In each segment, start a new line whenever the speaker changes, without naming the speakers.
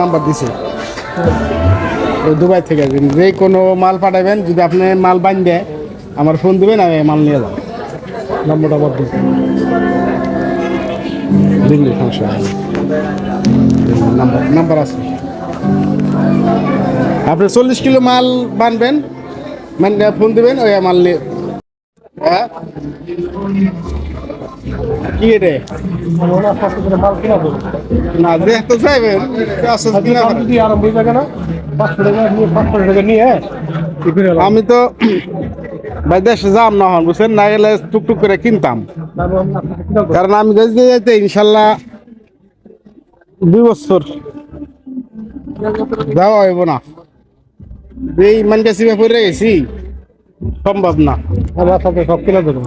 Number দিছে। Dubai থেকে। যে কোনো মাল পাঠাবেন, যদি আপনি মাল বান দেয় আমার ফোন দিবেন, আমি মাল নিয়ে যাব। নাম্বারটা আমার দিন দিল্লি নাম্বার নাম্বার আছে। আপনি চল্লিশ কিলো মাল বানবেন মানে ফোন দিবেন, ওই মাল নিয়ে হ্যাঁ? কি রে? না দেখতে চাইবেন আসলে আমি তো ভাই দেশে যাম না হন বুঝছেন? না গেলে টুকটুক করে কিনতাম। কারণ আমি যেতে যেতে ইনশাল্লাহ দুই বছর যাওয়া হইব না। এই মানে সিমে পড়ে গেছি সম্ভব না।
আমার সাথে সব কিনে দেবো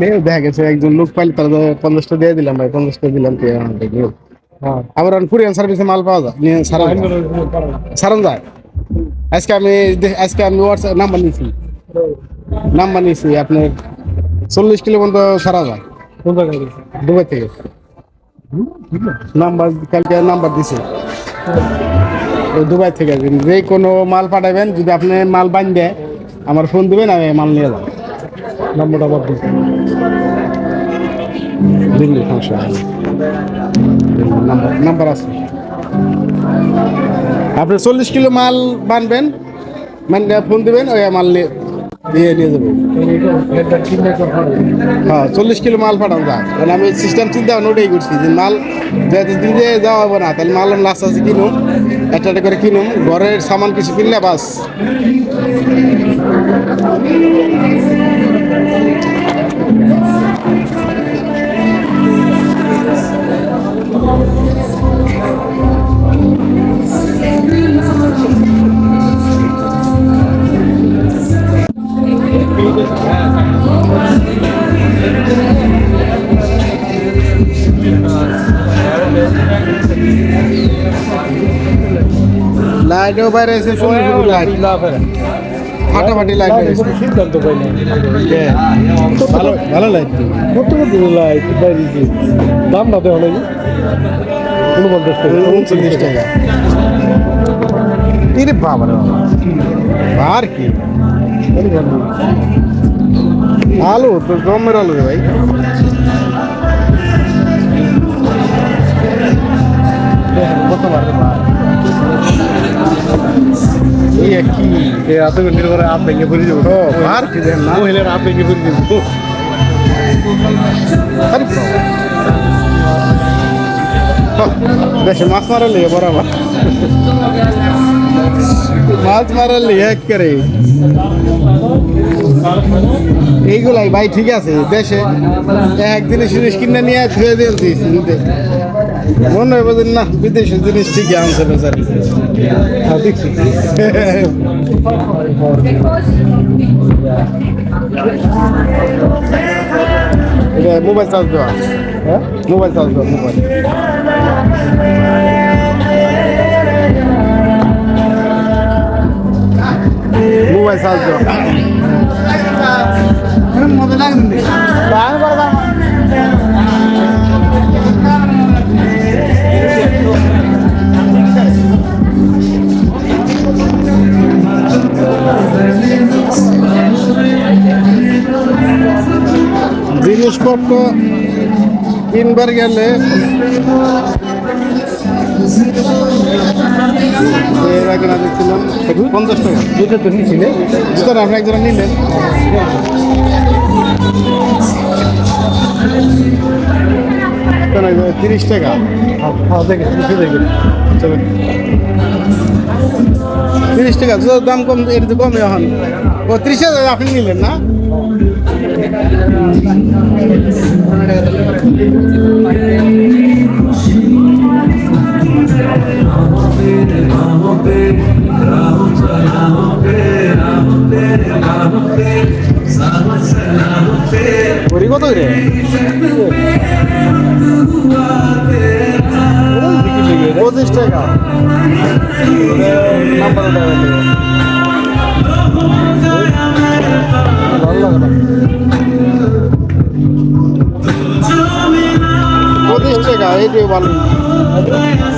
হয়ে দেখা গেছে একজন লোক পাইলে পঞ্চাশটা দিয়ে দিলাম ভাই দিলাম।
হ্যাঁ
সার্ভিসে মাল পাওয়া যায় আজকে আমি আজকে আমি হোয়াটসঅ্যাপ নাম্বার নিয়েছি নাম্বার নিয়েছি আপনার চল্লিশ কিলো পর্যন্ত সারা যায়? দুবাই থেকে। নাম্বার কালকে নাম্বার দিছে। দুবাই থেকে যে কোনো মাল পাঠাবেন যদি আপনি মাল বান দেয় আমার ফোন দেবেন আমি মাল নিয়ে যাব।
নাম্বারটা আমার দিন
দিল্লি সমস্যা। নাম্বার নাম্বার আছে। আপনি চল্লিশ কিলো মাল বানবেন মানে ফোন দিবেন ওই মাল নিয়ে দিয়ে নিয়ে
তো হয়,
চল্লিশ কিলো মাল পাঠান যা। তাহলে আমি সিস্টেম চিন্তা ওটাই করছি যে মাল যেহেতু দিয়ে যাওয়া হবে না, তাহলে মাল লাস্ট আছে কিনুম, একটা একটা করে কিনুম, ঘরের সামান কিছু কিনলে বাস। লাইটও বাইরে এসে সুন্দর লাইট ফাটাফাটি লাইট
সিদ্ধান্ত পাই না
ভালো ভালো লাইট
কত কত লাইট বাইরেছি দাম না দেওয়া নাকি উনপঞ্চাশ টাকা
উনচল্লিশ টাকা ইরে বাবা। আর কি? আলু তো জমের আলু রে ভাই।
এত করে ভেঙে পড়ে যাব।
আর? কি দেন না
মহিলার আপ ভেঙে পড়ে যাব।
আরে দেশে মাছ মারার লিয়ে বরাবর। মাছ মারা লিয়ে এক করে এইগুলাই ভাই ঠিক আছে দেশে এক জিনিস কিনে নিয়ে ধুয়ে দিয়ে দিয়েছি মনে হয় বোঝেন না বিদেশের জিনিস ঠিকই আনছে বেচারি
হ্যাঁ দেখছি
এটা মোবাইল চার্জ দেওয়া
হ্যাঁ
মোবাইল চার্জ দেওয়া মোবাইল মোবাইল চার্জ দেওয়া মজা লাগবে জিনিসপত্র কিনবার গেলে এর আগে না দেখছিলাম পঞ্চাশ টাকা।
এটা তো নিছিলে
স্যার আপনি একজন নিলেন। তিরিশ টাকা?
হ্যাঁ
চলো তিরিশ টাকা দাম কম এটা তো কমই এখন। ও ত্রিশ আপনি নিলেন না? করি কত রে পঁচিশ টাকা নাম্বার এইটাই ভালো।